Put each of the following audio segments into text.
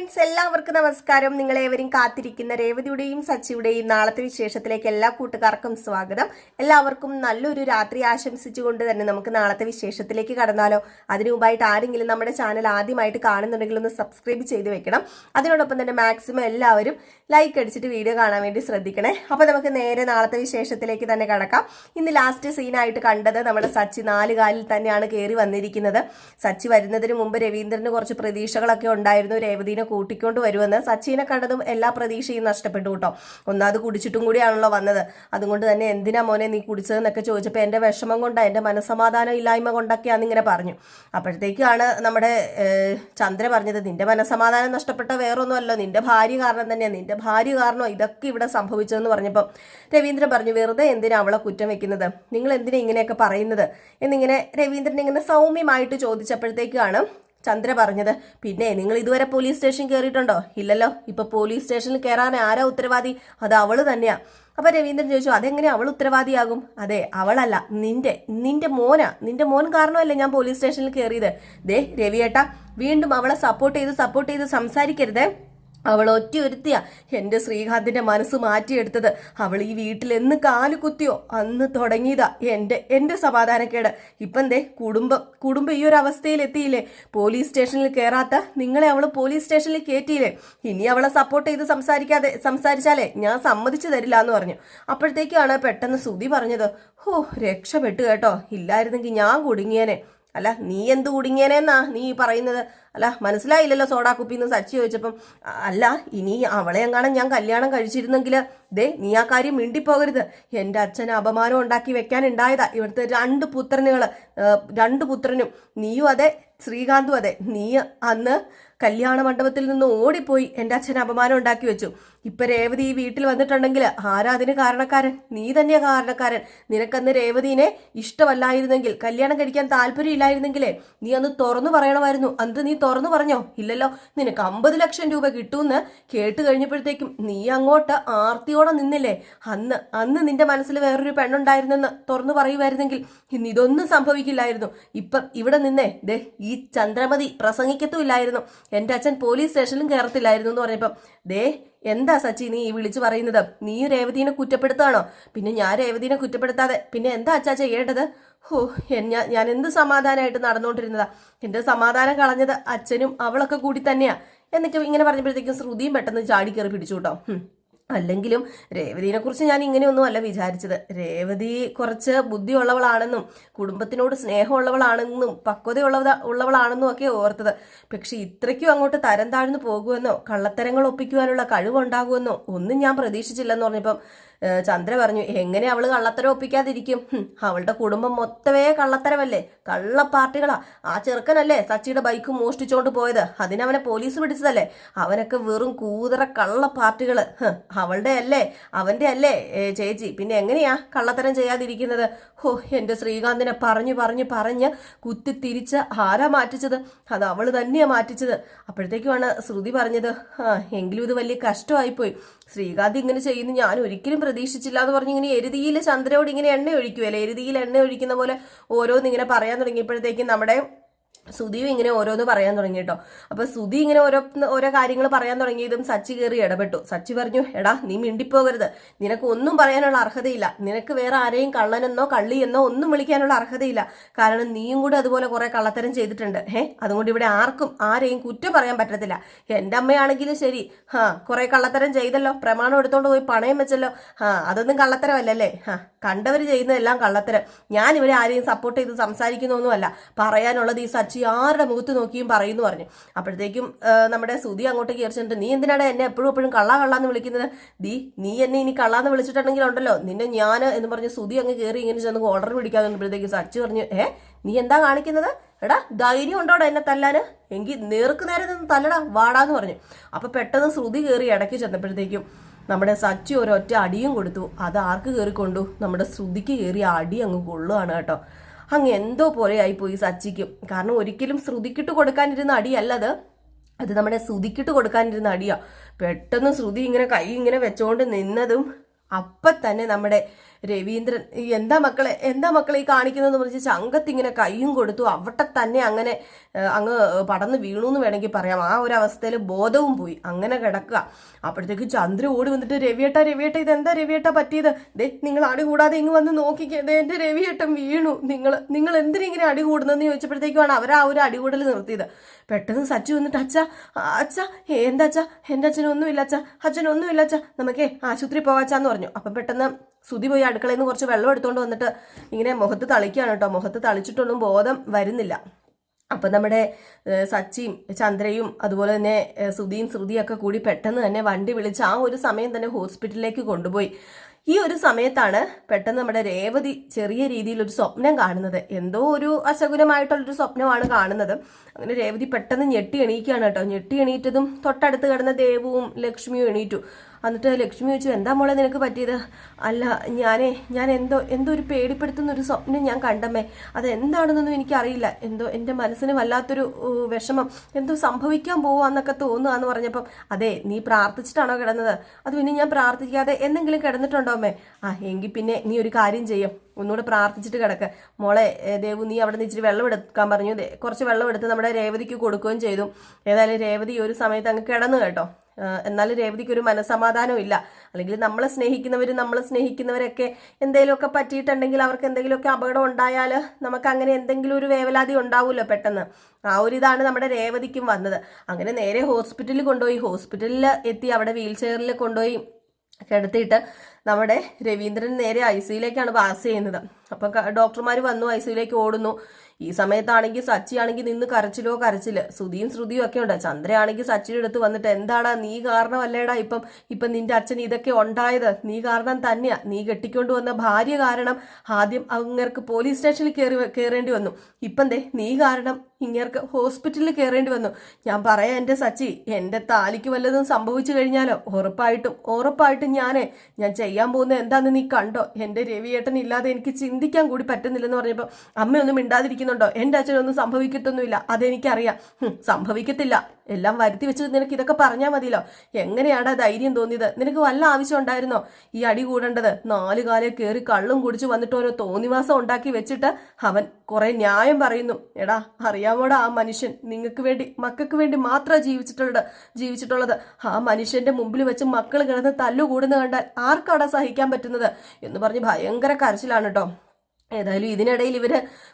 Friends എല്ലാവർക്കും നമസ്കാരം. നിങ്ങളേവരും കാത്തിരിക്കുന്ന രേവതിയുടെയും സച്ചിയുടെയും നാളത്തെ വിശേഷത്തിലേക്ക് എല്ലാ കൂട്ടുകാർക്കും സ്വാഗതം. എല്ലാവർക്കും നല്ലൊരു രാത്രി ആശംസിച്ചുകൊണ്ട് തന്നെ നമുക്ക് നാളത്തെ വിശേഷത്തിലേക്ക് കടന്നാലോ. അതിനു മുമ്പായിട്ട് ആരെങ്കിലും നമ്മുടെ ചാനൽ ആദ്യമായിട്ട് കാണുന്നുണ്ടെങ്കിൽ ഒന്ന് സബ്സ്ക്രൈബ് ചെയ്ത് വെക്കണം. അതിനോടൊപ്പം തന്നെ മാക്സിമം എല്ലാവരും ലൈക്ക് അടിച്ചിട്ട് വീഡിയോ കാണാൻ വേണ്ടി ശ്രദ്ധിക്കണേ. അപ്പോൾ നമുക്ക് നേരെ നാളത്തെ വിശേഷത്തിലേക്ക് തന്നെ കടക്കാം. ഇന്ന് ലാസ്റ്റ് സീനായിട്ട് കണ്ടത് നമ്മുടെ സച്ചി നാല് കാലിൽ തന്നെയാണ് കയറി വന്നിരിക്കുന്നത്. സച്ചി വരുന്നതിന് മുമ്പ് രവീന്ദ്രന് കുറച്ച് പ്രതീക്ഷകളൊക്കെ ഉണ്ടായിരുന്നു. രേവതിനെ കൂട്ടിക്കൊണ്ട് വരുമെന്ന് സച്ചിനെ കണ്ടതും എല്ലാ പ്രതീക്ഷയും നഷ്ടപ്പെട്ടു കേട്ടോ. ഒന്നാമത് കുടിച്ചിട്ടും കൂടിയാണല്ലോ വന്നത്. അതുകൊണ്ട് തന്നെ എന്തിനാ മോനെ നീ കുടിച്ചതെന്നൊക്കെ ചോദിച്ചപ്പോൾ എന്റെ വിഷമം കൊണ്ടാ എന്റെ മനസ്സമാധാനം ഇല്ലായ്മ കൊണ്ടൊക്കെയാന്ന് ഇങ്ങനെ പറഞ്ഞു. അപ്പോഴത്തേക്കാണ് നമ്മുടെ ചന്ദ്ര പറഞ്ഞത് നിന്റെ മനസ്സമാധാനം നഷ്ടപ്പെട്ട വേറൊന്നുമല്ലോ നിന്റെ ഭാര്യ കാരണം തന്നെയാണ് നിന്റെ ഭാര്യ കാരണം ഇതൊക്കെ ഇവിടെ സംഭവിച്ചതെന്ന് പറഞ്ഞപ്പം രവീന്ദ്രൻ പറഞ്ഞു വെറുതെ എന്തിനാ അവളെ കുറ്റം വെക്കുന്നത്? നിങ്ങൾ എന്തിനാ ഇങ്ങനെയൊക്കെ പറയുന്നത്? എന്നിങ്ങനെ രവീന്ദ്രൻ ഇങ്ങനെ സൗമ്യമായിട്ട് ചോദിച്ചപ്പോഴത്തേക്കാണ് ചന്ദ്ര പറഞ്ഞത് പിന്നെ നിങ്ങൾ ഇതുവരെ പോലീസ് സ്റ്റേഷൻ കയറിയിട്ടുണ്ടോ ഇല്ലല്ലോ ഇപ്പൊ പോലീസ് സ്റ്റേഷനിൽ കയറാൻ ആരാ ഉത്തരവാദി? അത് അവൾ തന്നെയാ. അപ്പൊ രവീന്ദ്രൻ ചോദിച്ചു അതെങ്ങനെ അവൾ ഉത്തരവാദിയാകും? അതെ അവളല്ല നിന്റെ നിന്റെ മോനാ നിന്റെ മോൻ കാരണമല്ലേ ഞാൻ പോലീസ് സ്റ്റേഷനിൽ കയറിയത് ദേ രവിയേട്ടാ വീണ്ടും അവളെ സപ്പോർട്ട് ചെയ്ത് സപ്പോർട്ട് ചെയ്ത് സംസാരിക്കരുതേ. അവൾ ഒറ്റ ഒരുത്തിയ എന്റെ ശ്രീകാന്തിന്റെ മനസ്സ് മാറ്റിയെടുത്തത്. അവൾ ഈ വീട്ടിൽ എന്ന് കാൽ കുത്തിയോ? അന്ന് തുടങ്ങിയതാ എന്റെ എന്റെ സമാധാനക്കേട്. ഇപ്പം ദേ കുടുംബം കുടുംബം ഈ ഒരു അവസ്ഥയിൽ എത്തിയില്ലേ? പോലീസ് സ്റ്റേഷനിൽ കയറാത്ത നിങ്ങളെ അവൾ പോലീസ് സ്റ്റേഷനിൽ കയറ്റിയില്ലേ ഇനി അവളെ സപ്പോർട്ട് ചെയ്ത് സംസാരിക്കാതെ സംസാരിച്ചാലേ ഞാൻ സമ്മതിച്ചു തരില്ല എന്ന് പറഞ്ഞു. അപ്പോഴത്തേക്കാണ് പെട്ടെന്ന് സുതി പറഞ്ഞത് ഓ രക്ഷപ്പെട്ടു കേട്ടോ. ഇല്ലായിരുന്നെങ്കിൽ ഞാൻ കുടുങ്ങിയേനെ. അല്ല നീ എന്ത് കുടുങ്ങിയനെന്നാ നീ പറയുന്നത്? അല്ല മനസ്സിലായില്ലല്ലോ സോഡാ കുപ്പിന്ന് സച്ചി ചോദിച്ചപ്പം. അല്ല ഇനി അവളെ എങ്ങാനും ഞാൻ കല്യാണം കഴിച്ചിരുന്നെങ്കിൽ ദേ നീ ആ കാര്യം മിണ്ടിപ്പോകരുത്. എന്റെ അച്ഛൻ അപമാനം ഉണ്ടാക്കി വെക്കാൻ ഉണ്ടായതാ ഇവിടുത്തെ രണ്ട് പുത്രനുകൾ രണ്ട് പുത്രനും. നീയും അതെ ശ്രീകാന്തും അതെ. നീ അന്ന് കല്യാണ മണ്ഡപത്തിൽ നിന്ന് ഓടിപ്പോയി എന്റെ അച്ഛൻ അപമാനം ഉണ്ടാക്കി വെച്ചു. ഇപ്പൊ രേവതി ഈ വീട്ടിൽ വന്നിട്ടുണ്ടെങ്കിൽ ആരാ അതിന് കാരണക്കാരൻ? നീ തന്നെയാ കാരണക്കാരൻ. നിനക്കന്ന് രേവതിനെ ഇഷ്ടമല്ലായിരുന്നെങ്കിൽ കല്യാണം കഴിക്കാൻ താല്പര്യമില്ലായിരുന്നെങ്കിലേ നീ അന്ന് തുറന്നു പറയണമായിരുന്നു. അന്ന് നീ തുറന്നു പറഞ്ഞോ? ഇല്ലല്ലോ. നിനക്ക് അമ്പത് ലക്ഷം രൂപ കിട്ടുമെന്ന് കേട്ട് കഴിഞ്ഞപ്പോഴത്തേക്കും നീ അങ്ങോട്ട് ആർത്തിയോടെ നിന്നില്ലേ? അന്ന് അന്ന് നിന്റെ മനസ്സിൽ വേറൊരു പെണ്ണുണ്ടായിരുന്നെന്ന് തുറന്നു പറയുമായിരുന്നെങ്കിൽ ഇന്ന് ഇതൊന്നും സംഭവിക്കില്ലായിരുന്നു. ഇപ്പം ഇവിടെ നിന്നേ ദേ ഈ ചന്ദ്രമതി പ്രസംഗിക്കത്തുമില്ലായിരുന്നു. എന്റെ അച്ഛൻ പോലീസ് സ്റ്റേഷനിലും കയറത്തില്ലായിരുന്നു എന്ന് പറഞ്ഞപ്പം ദേ എന്താ സച്ചി നീ ഈ വിളിച്ചു പറയുന്നത്? നീ രേവതിനെ കുറ്റപ്പെടുത്താണോ പിന്നെ ഞാൻ രേവതിനെ കുറ്റപ്പെടുത്താതെ പിന്നെ എന്താ അച്ചാ ചെയ്യേണ്ടത്? ഹോ ഞാൻ ഞാൻ എന്ത് സമാധാനമായിട്ട് നടന്നുകൊണ്ടിരുന്നതാ എന്റെ സമാധാനം കളഞ്ഞത് അച്ഛനും അവളൊക്കെ കൂടി തന്നെയാ. എന്നൊക്കെ ഇങ്ങനെ പറഞ്ഞപ്പോഴത്തേക്കും ശ്രുതിയും പെട്ടെന്ന് ചാടി കയറി പിടിച്ചു കേട്ടോ. അല്ലെങ്കിലും രേവതിനെ കുറിച്ച് ഞാൻ ഇങ്ങനെയൊന്നും അല്ല വിചാരിച്ചത്. രേവതി കുറച്ച് ബുദ്ധിയുള്ളവളാണെന്നും കുടുംബത്തിനോട് സ്നേഹമുള്ളവളാണെന്നും പക്വതയുള്ളവ ഉള്ളവളാണെന്നും ഒക്കെ ഓർത്തത്. പക്ഷെ ഇത്രയ്ക്കും അങ്ങോട്ട് തരം താഴ്ന്നു പോകുമെന്നോ കള്ളത്തരങ്ങൾ ഒപ്പിക്കുവാനുള്ള കഴിവുണ്ടാകുമെന്നോ ഒന്നും ഞാൻ പ്രതീക്ഷിച്ചില്ലെന്ന് പറഞ്ഞപ്പം ചന്ദ്ര പറഞ്ഞു എങ്ങനെ അവൾ കള്ളത്തരം ഒപ്പിക്കാതിരിക്കും? അവളുടെ കുടുംബം മൊത്തമേ കള്ളത്തരമല്ലേ? കള്ള പാർട്ടികളാ ആ ചെറുക്കനല്ലേ സച്ചിയുടെ ബൈക്ക് മോഷ്ടിച്ചോണ്ട് പോയത്. അതിനവനെ പോലീസ് പിടിച്ചതല്ലേ? അവനൊക്കെ വെറും കൂതറ കള്ള പാർട്ടികൾ അവളുടെ അല്ലേ? അവന്റെ അല്ലേ? ചേച്ചി പിന്നെ എങ്ങനെയാ കള്ളത്തരം ചെയ്യാതിരിക്കുന്നത്? ഹോ എന്റെ ശ്രീകാന്തിനെ പറഞ്ഞു പറഞ്ഞു പറഞ്ഞ് കുത്തി തിരിച്ച് ആരാ മാറ്റിച്ചത്? അത് അവൾ തന്നെയാണ് മാറ്റിച്ചത്. അപ്പോഴത്തേക്കുമാണ് ശ്രുതി പറഞ്ഞത് ആ എങ്കിലും ഇത് വലിയ കഷ്ടമായിപ്പോയി. ശ്രീകാന്ത് ഇങ്ങനെ ചെയ്യുന്നു. ഞാൻ ഒരിക്കലും പ്രതീക്ഷിച്ചില്ല എന്ന് പറഞ്ഞു ഇങ്ങനെ എരുതിയിൽ ചന്ദ്രയോട് ഇങ്ങനെ എണ്ണ ഒഴിക്കുമല്ലേ എരുതിയിൽ എണ്ണ ഒഴിക്കുന്ന പോലെ ഓരോന്ന് ഇങ്ങനെ പറയാൻ തുടങ്ങിയപ്പോഴത്തേക്കും നമ്മുടെ സുധിയും ഇങ്ങനെ ഓരോന്ന് പറയാൻ തുടങ്ങി കേട്ടോ. അപ്പൊ സുധി ഇങ്ങനെ ഓരോ ഓരോ കാര്യങ്ങൾ പറയാൻ തുടങ്ങിയതും സച്ചി കയറി ഇടപെട്ടു. സച്ചി പറഞ്ഞു എടാ നീ മിണ്ടിപ്പോകരുത്. നിനക്ക് ഒന്നും പറയാനുള്ള അർഹതയില്ല. നിനക്ക് വേറെ ആരെയും കള്ളനെന്നോ കള്ളിയെന്നോ ഒന്നും വിളിക്കാനുള്ള അർഹതയില്ല. കാരണം നീയും കൂടെ അതുപോലെ കുറെ കള്ളത്തരം ചെയ്തിട്ടുണ്ട്. ഏഹ് അതുകൊണ്ട് ഇവിടെ ആർക്കും ആരെയും കുറ്റം പറയാൻ പറ്റത്തില്ല. എന്റെ അമ്മയാണെങ്കിലും ശരി. ഹാ കുറെ കള്ളത്തരം ചെയ്തല്ലോ. പ്രമാണം എടുത്തോണ്ട് പോയി പണയം വെച്ചല്ലോ. ഹാ അതൊന്നും കള്ളത്തരമല്ലല്ലേ? ഹാ കണ്ടവർ ചെയ്യുന്നതെല്ലാം കള്ളത്തരം. ഞാൻ ഇവരെ ആരെയും സപ്പോർട്ട് ചെയ്ത് സംസാരിക്കുന്നൊന്നുമല്ല. പറയാനുള്ളത് ഈ സച്ചി ആരുടെ മുഖത്ത് നോക്കിയും പറയുന്നു പറഞ്ഞു. അപ്പോഴത്തേക്കും നമ്മുടെ സുധി അങ്ങോട്ടേക്ക് കയറിച്ചിട്ട് നീ എന്തിനാണ് എന്നെ എപ്പോഴും എപ്പോഴും കള്ള കള്ളാന്ന് വിളിക്കുന്നത്? ദീ നീ എന്നെ ഇനി കള്ളാന്ന് വിളിച്ചിട്ടുണ്ടെങ്കിൽ ഉണ്ടല്ലോ. നിന്നെ ഞാൻ എന്ന് പറഞ്ഞ് സുധി അങ്ങ് കയറി ഇങ്ങനെ ചെന്ന് ഓർഡർ പിടിക്കാൻ നിന്നപ്പോഴത്തേക്കും സച്ച് പറഞ്ഞു ഏ നീ എന്താ കാണിക്കുന്നത്? എടാ ധൈര്യം ഉണ്ടോടാ എന്നെ തല്ലാന് എങ്കിൽ നേർക്ക് നേരെ നിന്ന് തല്ലടാ വാടാന്ന് പറഞ്ഞു. അപ്പൊ പെട്ടെന്ന് ശ്രുതി കയറി ഇടയ്ക്ക് ചെന്നപ്പോഴത്തേക്കും നമ്മുടെ സച്ചി ഒരൊറ്റ അടിയും കൊടുത്തു. അത് ആർക്ക് കയറിക്കൊണ്ടു? നമ്മുടെ ശ്രുതിക്ക് കയറി അടി അങ്ങ് കൊള്ളുകയാണ് കേട്ടോ. അങ്ങ് എന്തോ പോലെ പോയി സച്ചിക്കും. കാരണം ഒരിക്കലും ശ്രുതിക്കിട്ട് കൊടുക്കാനിരുന്ന അടിയല്ലത്. അത് നമ്മുടെ ശ്രുതിക്കിട്ട് കൊടുക്കാനിരുന്ന അടിയാ. പെട്ടെന്ന് ശ്രുതി ഇങ്ങനെ കൈ ഇങ്ങനെ വെച്ചോണ്ട് നിന്നതും അപ്പം തന്നെ നമ്മുടെ രവീന്ദ്രൻ എന്താ മക്കളെ എന്താ മക്കളെ ഈ കാണിക്കുന്നതെന്ന് പറഞ്ഞ് ചങ്കത്തിങ്ങനെ കൈയും കൊടുത്തു. അവിടെ തന്നെ അങ്ങനെ അങ്ങ് പടന്ന് വീണു എന്ന് വേണമെങ്കിൽ പറയാം. ആ ഒരു അവസ്ഥയിൽ ബോധവും പോയി. അങ്ങനെ കിടക്കുക. അപ്പോഴത്തേക്ക് ചന്ദ്ര ഓടി വന്നിട്ട് രവിയേട്ട രവിയേട്ട എന്താ രവിയേട്ട പറ്റിയത്? ദേ നിങ്ങൾ അടി കൂടാതെ ഇങ്ങ് വന്ന് നോക്കിക്കേ. ദേ എന്റെ രവിയേട്ടൻ വീണു. നിങ്ങൾ നിങ്ങൾ എന്തിനാ ഇങ്ങനെ അടി കൂടുന്നതെന്ന് ചോദിച്ചപ്പോഴത്തേക്കുമാണ് അവർ ആ ഒരു അടികൂടൽ നിർത്തിയത്. പെട്ടെന്ന് സച്ചു വന്നിട്ട് അച്ഛ അച്ഛ എന്താ അച്ഛ? എന്റെ അച്ഛനൊന്നുമില്ല അച്ഛ. അച്ഛനൊന്നുമില്ല അച്ഛ. നമുക്കേ ആശുപത്രി പോവാച്ചാന്ന് പറഞ്ഞു. അപ്പം പെട്ടെന്ന് സുതി പോയി അടുക്കളയിൽ നിന്ന് കുറച്ച് വെള്ളം എടുത്തുകൊണ്ട് വന്നിട്ട് ഇങ്ങനെ മുഖത്ത് തളിക്കുകയാണ് കേട്ടോ. മുഖത്ത് തളിച്ചിട്ടൊന്നും ബോധം വരുന്നില്ല. അപ്പം നമ്മുടെ സച്ചിയും ചന്ദ്രയും അതുപോലെ തന്നെ സുധിയും ശ്രുതിയും ഒക്കെ കൂടി പെട്ടെന്ന് തന്നെ വണ്ടി വിളിച്ച് ആ ഒരു സമയം തന്നെ ഹോസ്പിറ്റലിലേക്ക് കൊണ്ടുപോയി. ഈ ഒരു സമയത്താണ് പെട്ടെന്ന് നമ്മുടെ രേവതി ചെറിയ രീതിയിൽ ഒരു സ്വപ്നം കാണുന്നത്. എന്തോ ഒരു അശകുനമായിട്ടുള്ളൊരു സ്വപ്നമാണ് കാണുന്നത്. അങ്ങനെ രേവതി പെട്ടെന്ന് ഞെട്ടി എണീക്കുകയാണ് കേട്ടോ. ഞെട്ടി എണീറ്റതും തൊട്ടടുത്ത് കിടന്ന ദേവുവും ലക്ഷ്മിയും എണീറ്റു. എന്നിട്ട് ലക്ഷ്മി ചോദിച്ചു എന്താ മോളെ നിനക്ക് പറ്റിയത്? അല്ല ഞാനേ ഞാൻ എന്തോ എന്തോ ഒരു പേടിപ്പെടുത്തുന്ന ഒരു സ്വപ്നം ഞാൻ കണ്ടമ്മേ. അത് എന്താണെന്നൊന്നും എനിക്കറിയില്ല. എന്തോ എന്റെ മനസ്സിന് വല്ലാത്തൊരു വിഷമം. എന്തോ സംഭവിക്കാൻ പോവാന്നൊക്കെ തോന്നുകയെന്ന് പറഞ്ഞപ്പം അതെ നീ പ്രാർത്ഥിച്ചിട്ടാണോ കിടന്നത്? അത് പിന്നെ ഞാൻ പ്രാർത്ഥിക്കാതെ എന്തെങ്കിലും കിടന്നിട്ടുണ്ടോ അമ്മേ? ആ എങ്കിൽ പിന്നെ നീ ഒരു കാര്യം ചെയ്യും. ഒന്നുകൂടെ പ്രാർത്ഥിച്ചിട്ട് കിടക്ക്. മോളെ ദേവു നീ അവിടെ നിന്ന് ഇച്ചിരി വെള്ളം എടുക്കാൻ പറഞ്ഞു. കുറച്ച് വെള്ളം എടുത്ത് നമ്മുടെ രേവതിക്ക് കൊടുക്കുകയും ചെയ്തു. ഏതായാലും രേവതി ഒരു സമയത്ത് അങ്ങ് കിടന്നു കേട്ടോ. എന്നാലും രേവതിക്ക് ഒരു മനസമാധാനം ഇല്ല. അല്ലെങ്കിൽ നമ്മളെ സ്നേഹിക്കുന്നവർ നമ്മളെ സ്നേഹിക്കുന്നവരൊക്കെ എന്തെങ്കിലുമൊക്കെ പറ്റിയിട്ടുണ്ടെങ്കിൽ അവർക്ക് എന്തെങ്കിലുമൊക്കെ അപകടം ഉണ്ടായാൽ നമുക്ക് അങ്ങനെ എന്തെങ്കിലും ഒരു വേവലാതി ഉണ്ടാവുമല്ലോ പെട്ടെന്ന്. ആ ഒരു ഇതാണ് നമ്മുടെ രേവതിക്കും വന്നത്. അങ്ങനെ നേരെ ഹോസ്പിറ്റലിൽ കൊണ്ടുപോയി. ഹോസ്പിറ്റലിൽ എത്തി അവിടെ വീൽ ചെയറിൽ കൊണ്ടുപോയി കിടത്തിയിട്ട് നമ്മുടെ രവീന്ദ്രൻ നേരെ ഐ സിയിലേക്കാണ് പാസ് ചെയ്യുന്നത്. അപ്പം ഡോക്ടർമാർ വന്നു ഐ സിയിലേക്ക് ഓടുന്നു. ഈ സമയത്താണെങ്കിൽ സച്ചിയാണെങ്കിൽ നിന്ന് കരച്ചിലോ കരച്ചിൽ ശ്രുതിയും ശ്രുതിയും ഒക്കെ ഉണ്ട്. ചന്ദ്രയാണെങ്കിൽ സച്ചിയുടെ അടുത്ത് വന്നിട്ട് എന്താടാ നീ കാരണമല്ലേടാ ഇപ്പം ഇപ്പം നിന്റെ അച്ഛൻ ഇതൊക്കെ ഉണ്ടായത്? നീ കാരണം തന്നെയാ. നീ കെട്ടിക്കൊണ്ട് വന്ന ഭാര്യ കാരണം ആദ്യം അങ്ങേർക്ക് പോലീസ് സ്റ്റേഷനിൽ കയറി കയറേണ്ടി വന്നു. ഇപ്പം ദേ നീ കാരണം ഇങ്ങേർക്ക് ഹോസ്പിറ്റലിൽ കയറേണ്ടി വന്നു. ഞാൻ പറയാം എന്റെ സച്ചി എന്റെ താലിക്ക് വല്ലതും സംഭവിച്ചു കഴിഞ്ഞാലോ? ഉറപ്പായിട്ടും ഉറപ്പായിട്ടും ഞാനേ ഞാൻ ചെയ്യാൻ പോകുന്നത് എന്താണെന്ന് നീ കണ്ടോ? എന്റെ രവിയേട്ടൻ ഇല്ലാതെ എനിക്ക് ചിന്തിക്കാൻ കൂടി പറ്റുന്നില്ലെന്ന് പറഞ്ഞപ്പോൾ അമ്മയൊന്നും മിണ്ടാതിരിക്കുന്നുണ്ടോ? എന്റെ അച്ഛനൊന്നും സംഭവിക്കത്തൊന്നുമില്ല. അതെനിക്കറിയാം. സംഭവിക്കത്തില്ല. എല്ലാം വരുത്തി വെച്ച് നിനക്ക് ഇതൊക്കെ പറഞ്ഞാൽ മതിയല്ലോ. എങ്ങനെയാടാ ധൈര്യം തോന്നിയത്? നിനക്ക് വല്ല ആവശ്യം ഉണ്ടായിരുന്നോ? ഈ അടി കൂടേണ്ടത് നാല് കാലം കയറി കള്ളും കുടിച്ച് വന്നിട്ട് ഓരോ തോന്നിവാസം ഉണ്ടാക്കി വെച്ചിട്ട് അവൻ കുറെ ന്യായം പറയുന്നു. എടാ അറിയാമോടാ ആ മനുഷ്യൻ? നിങ്ങൾക്ക് വേണ്ടി മക്കൾക്ക് വേണ്ടി മാത്രം ജീവിച്ചിട്ടുള്ളത് ജീവിച്ചിട്ടുള്ളത്. ആ മനുഷ്യന്റെ മുമ്പിൽ വെച്ച് മക്കൾ കിടന്ന് തല്ലുകൂടുന്ന കണ്ടാൽ ആർക്കാടാ സഹിക്കാൻ പറ്റുന്നത്? എന്ന് പറഞ്ഞ് ഭയങ്കര കരച്ചിലാണ് കേട്ടോ ഏതായാലും ഇതിനിടയിൽ ഇവർ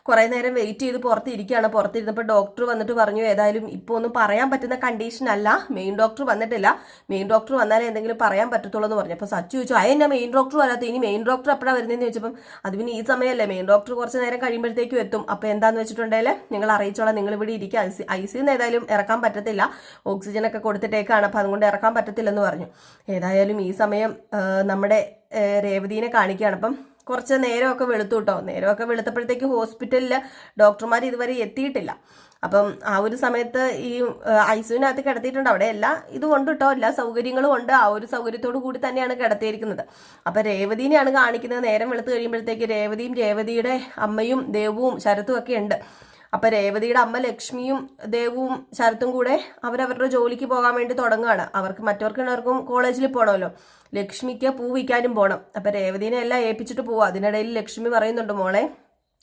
കുറേ നേരം വെയിറ്റ് ചെയ്ത് പുറത്തിരിക്കുകയാണ്. പുറത്തിരുന്നപ്പോൾ ഡോക്ടർ വന്നിട്ട് പറഞ്ഞു ഏതായാലും ഇപ്പോൾ ഒന്നും പറയാൻ പറ്റുന്ന കണ്ടീഷൻ അല്ല. മെയിൻ ഡോക്ടർ വന്നിട്ടില്ല. മെയിൻ ഡോക്ടർ വന്നാലേ എന്തെങ്കിലും പറയാൻ പറ്റത്തുള്ളൂ എന്ന് പറഞ്ഞു. അപ്പോൾ സച്ചു ചോദിച്ചു അതെന്നാ മെയിൻ ഡോക്ടർ വരാത്ത ഇനി മെയിൻ ഡോക്ടർ എപ്പോഴാണ് വരുന്നതെന്ന് ചോദിച്ചപ്പം അത് പിന്നെ ഈ സമയമല്ലേ. മെയിൻ ഡോക്ടർ കുറച്ച് നേരം കഴിയുമ്പോഴത്തേക്കും എത്തും. അപ്പോൾ എന്താന്ന് വെച്ചിട്ടുണ്ടെങ്കിൽ നിങ്ങൾ അറിയിച്ചോളാം. നിങ്ങൾ ഇവിടെ ഇരിക്കുക ഐ സി ഐ സിന്ന് ഏതായാലും ഇറക്കാൻ പറ്റത്തില്ല. ഓക്സിജൻ ഒക്കെ കൊടുത്തിട്ടേക്കാണ്. അപ്പോൾ അതുകൊണ്ട് ഇറക്കാൻ പറ്റത്തില്ലെന്ന് പറഞ്ഞു. ഏതായാലും ഈ സമയം നമ്മുടെ രേവതീനെ കാണിക്കുകയാണ്. അപ്പം കുറച്ച് നേരമൊക്കെ വെളുത്തു കേട്ടോ നേരമൊക്കെ വെളുത്തപ്പോഴത്തേക്ക് ഹോസ്പിറ്റലിൽ ഡോക്ടർമാർ ഇതുവരെ എത്തിയിട്ടില്ല. അപ്പം ആ ഒരു സമയത്ത് ഈ ഐസുവിനകത്ത് കിടത്തിയിട്ടുണ്ട്. അവിടെ എല്ലാ ഇതും ഉണ്ട് കേട്ടോ എല്ലാ സൗകര്യങ്ങളും ഉണ്ട്. ആ ഒരു സൗകര്യത്തോടു കൂടി തന്നെയാണ് കിടത്തിയിരിക്കുന്നത്. അപ്പം രേവതീനെയാണ് കാണിക്കുന്നത്. നേരം വെളുത്ത് കഴിയുമ്പോഴത്തേക്ക് രേവതിയും രേവതിയുടെ അമ്മയും ദേവവും ശരത്തും ഒക്കെ ഉണ്ട്. അപ്പൊ രേവതിയുടെ അമ്മ ലക്ഷ്മിയും ദേവും ശരത്തും കൂടെ അവരവരുടെ ജോലിക്ക് പോകാൻ വേണ്ടി തുടങ്ങുകയാണ്. അവർക്ക് മറ്റവർക്ക് കോളേജിൽ പോകണമല്ലോ ലക്ഷ്മിക്ക് പൂ വിൽക്കാനും പോകണം അപ്പൊ രേവതിനെ എല്ലാം ഏൽപ്പിച്ചിട്ട് പോവാ. അതിനിടയിൽ ലക്ഷ്മി പറയുന്നുണ്ട് മോളെ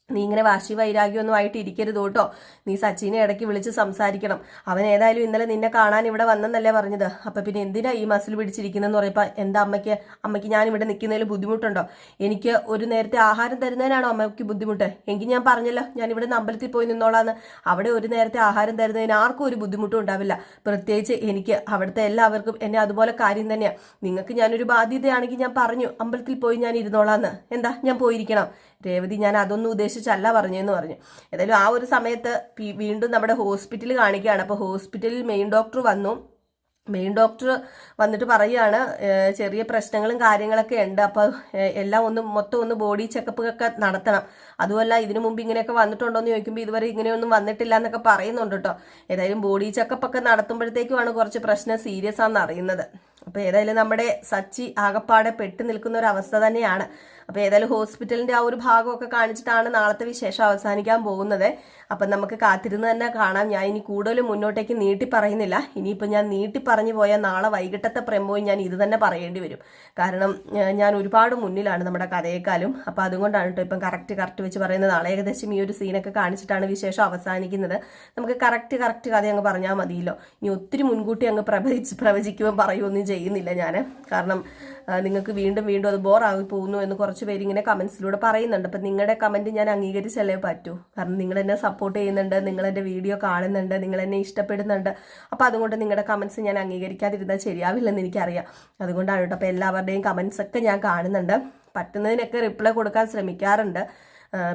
നീ ഇങ്ങനെ വാശി വൈരാഗ്യമൊന്നും ആയിട്ട് ഇരിക്കരുത് കേട്ടോ. നീ സച്ചിനെ ഇടയ്ക്ക് വിളിച്ച് സംസാരിക്കണം. അവൻ ഏതായാലും ഇന്നലെ നിന്നെ കാണാൻ ഇവിടെ വന്നെന്നല്ലേ പറഞ്ഞത്. അപ്പൊ പിന്നെ എന്തിനാ ഈ മസിൽ പിടിച്ചിരിക്കുന്നതെന്ന് പറയുമ്പോൾ എന്താ അമ്മയ്ക്ക്? അമ്മയ്ക്ക് ഞാൻ ഇവിടെ നിൽക്കുന്നതിൽ ബുദ്ധിമുട്ടുണ്ടോ? എനിക്ക് ഒരു നേരത്തെ ആഹാരം തരുന്നതിനാണോ അമ്മയ്ക്ക് ബുദ്ധിമുട്ട്? എങ്കിൽ ഞാൻ പറഞ്ഞല്ലോ ഞാൻ ഇവിടെ നിന്ന് അമ്പലത്തിൽ പോയി നിന്നോളാന്ന്. അവിടെ ഒരു നേരത്തെ ആഹാരം തരുന്നതിന് ആർക്കും ഒരു ബുദ്ധിമുട്ടും ഉണ്ടാവില്ല. പ്രത്യേകിച്ച് എനിക്ക് അവിടുത്തെ എല്ലാവർക്കും എന്നെ അതുപോലെ കാര്യം തന്നെയാ. നിങ്ങൾക്ക് ഞാനൊരു ബാധ്യതയാണെങ്കിൽ ഞാൻ പറഞ്ഞു അമ്പലത്തിൽ പോയി ഞാൻ ഇരുന്നോളാന്ന്. എന്താ? ഞാൻ പോയിരിക്കണം. രേവതി ഞാൻ അതൊന്നും ഉദ്ദേശിച്ചല്ല പറഞ്ഞതെന്ന് പറഞ്ഞു. ഏതായാലും ആ ഒരു സമയത്ത് വീണ്ടും നമ്മുടെ ഹോസ്പിറ്റൽ കാണിക്കുകയാണ്. അപ്പോൾ ഹോസ്പിറ്റലിൽ മെയിൻ ഡോക്ടർ വന്നു. മെയിൻ ഡോക്ടർ വന്നിട്ട് പറയുകയാണ് ചെറിയ പ്രശ്നങ്ങളും കാര്യങ്ങളൊക്കെ ഉണ്ട്. അപ്പോൾ എല്ലാം ഒന്ന് മൊത്തം ഒന്ന് ബോഡി ചെക്കപ്പ് ഒക്കെ നടത്തണം. അതുമല്ല ഇതിനു മുമ്പ് ഇങ്ങനെയൊക്കെ വന്നിട്ടുണ്ടോ എന്ന് ചോദിക്കുമ്പോൾ ഇതുവരെ ഇങ്ങനെയൊന്നും വന്നിട്ടില്ല എന്നൊക്കെ പറയുന്നുണ്ട് കേട്ടോ ഏതായാലും ബോഡി ചെക്കപ്പ് ഒക്കെ നടത്തുമ്പോഴത്തേക്കുമാണ് കുറച്ച് പ്രശ്നം സീരിയസ് ആണെന്ന് അറിയുന്നത്. അപ്പോൾ ഏതായാലും നമ്മുടെ സച്ചി ആകപ്പാടെ പെട്ടു നിൽക്കുന്ന ഒരു അവസ്ഥ തന്നെയാണ്. അപ്പോൾ ഏതായാലും ഹോസ്പിറ്റലിന്റെ ആ ഒരു ഭാഗമൊക്കെ കാണിച്ചിട്ടാണ് നാളത്തെ വിശേഷം അവസാനിക്കാൻ പോകുന്നത്. അപ്പം നമുക്ക് കാത്തിരുന്ന് തന്നെ കാണാം. ഞാൻ ഇനി കൂടുതൽ മുന്നോട്ടേക്ക് നീട്ടി പറയുന്നില്ല. ഇനിയിപ്പോൾ ഞാൻ നീട്ടി പറഞ്ഞു പോയാൽ നാളെ വൈകിട്ടത്തെ പ്രമോയും ഞാൻ ഇത് തന്നെ പറയേണ്ടി വരും. കാരണം ഞാൻ ഒരുപാട് മുന്നിലാണ് നമ്മുടെ കഥയേക്കാളും. അപ്പോൾ അതുകൊണ്ടാണ് കേട്ടോ ഇപ്പം കറക്റ്റ് കറക്റ്റ് വെച്ച് പറയുന്നത്. നാളെ ഏകദേശം ഈ ഒരു സീനൊക്കെ കാണിച്ചിട്ടാണ് വിശേഷം അവസാനിക്കുന്നത്. നമുക്ക് കറക്റ്റ് കറക്റ്റ് കഥ അങ്ങ് പറഞ്ഞാൽ മതിയല്ലോ. ഇനി ഒത്തിരി മുൻകൂട്ടി അങ്ങ് പ്രവചിച്ച് പ്രവചിക്കുകയും പറയുകയൊന്നും ചെയ്യുന്നില്ല ഞാൻ കാരണം നിങ്ങൾക്ക് വീണ്ടും വീണ്ടും അത് ബോറായി പോകുന്നു എന്ന് കുറച്ച് പേര് ഇങ്ങനെ കമൻസിലൂടെ പറയുന്നുണ്ട്. അപ്പം നിങ്ങളുടെ കമന്റ് ഞാൻ അംഗീകരിച്ചല്ലേ പറ്റൂ? കാരണം നിങ്ങൾ എന്നെ സപ്പോർട്ട് ചെയ്യുന്നുണ്ട് നിങ്ങൾ എന്റെ വീഡിയോ കാണുന്നുണ്ട് നിങ്ങൾ എന്നെ ഇഷ്ടപ്പെടുന്നുണ്ട്. അപ്പോൾ അതുകൊണ്ട് നിങ്ങളുടെ കമൻസ് ഞാൻ അംഗീകരിക്കാതിരുന്നാൽ ശരിയാവില്ലെന്ന് എനിക്കറിയാം. അതുകൊണ്ടാണ് കേട്ടോ. അപ്പോൾ എല്ലാവരുടെയും കമൻസ് ഒക്കെ ഞാൻ കാണുന്നുണ്ട്. പറ്റുന്നതിനൊക്കെ റിപ്ലൈ കൊടുക്കാൻ ശ്രമിക്കാറുണ്ട്.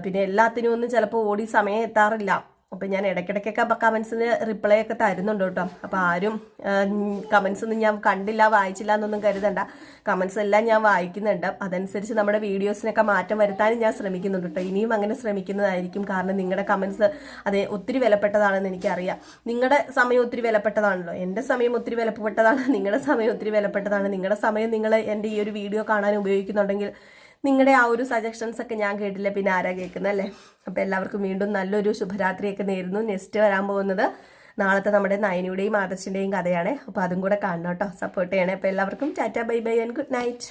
പിന്നെ എല്ലാത്തിനും ഒന്നും ചിലപ്പോൾ ഓടി സമയം എത്താറില്ല. അപ്പം ഞാൻ ഇടയ്ക്കിടയ്ക്കൊക്കെ കമൻസിന് റിപ്ലൈ ഒക്കെ തരുന്നുണ്ട് കേട്ടോ. അപ്പോൾ ആരും കമൻസ് ഒന്നും ഞാൻ കണ്ടില്ല വായിച്ചില്ല എന്നൊന്നും കരുതണ്ട. കമൻസ് എല്ലാം ഞാൻ വായിക്കുന്നുണ്ട്. അതനുസരിച്ച് നമ്മുടെ വീഡിയോസിനൊക്കെ മാറ്റം വരുത്താനും ഞാൻ ശ്രമിക്കുന്നുണ്ട് കേട്ടോ. ഇനിയും അങ്ങനെ ശ്രമിക്കുന്നതായിരിക്കും. കാരണം നിങ്ങളുടെ കമൻസ് അത് ഒത്തിരി വിലപ്പെട്ടതാണെന്ന് എനിക്കറിയാം. നിങ്ങളുടെ സമയം ഒത്തിരി വിലപ്പെട്ടതാണല്ലോ. എന്റെ സമയം ഒത്തിരി വിലപ്പെട്ടതാണ്. നിങ്ങളുടെ സമയം ഒത്തിരി വിലപ്പെട്ടതാണ്. നിങ്ങളുടെ സമയം നിങ്ങൾ എന്റെ ഈ ഒരു വീഡിയോ കാണാൻ ഉപയോഗിക്കുന്നുണ്ടെങ്കിൽ നിങ്ങളുടെ ആ ഒരു സജഷൻസ് ഒക്കെ ഞാൻ കേട്ടില്ല? പിന്നെ ആരാ കേൾക്കുന്നത് അല്ലേ? അപ്പോൾ എല്ലാവർക്കും വീണ്ടും നല്ലൊരു ശുഭരാത്രിയൊക്കെ നേരുന്നു. നെക്സ്റ്റ് വരാൻ പോകുന്നത് നാളത്തെ നമ്മുടെ നയനിയുടെയും ആദർശിന്റെയും കഥയാണ്. അപ്പോൾ അതും കൂടെ കാണണം കേട്ടോ. സപ്പോർട്ട് ചെയ്യണേ. അപ്പോൾ എല്ലാവർക്കും tata bye bye and good night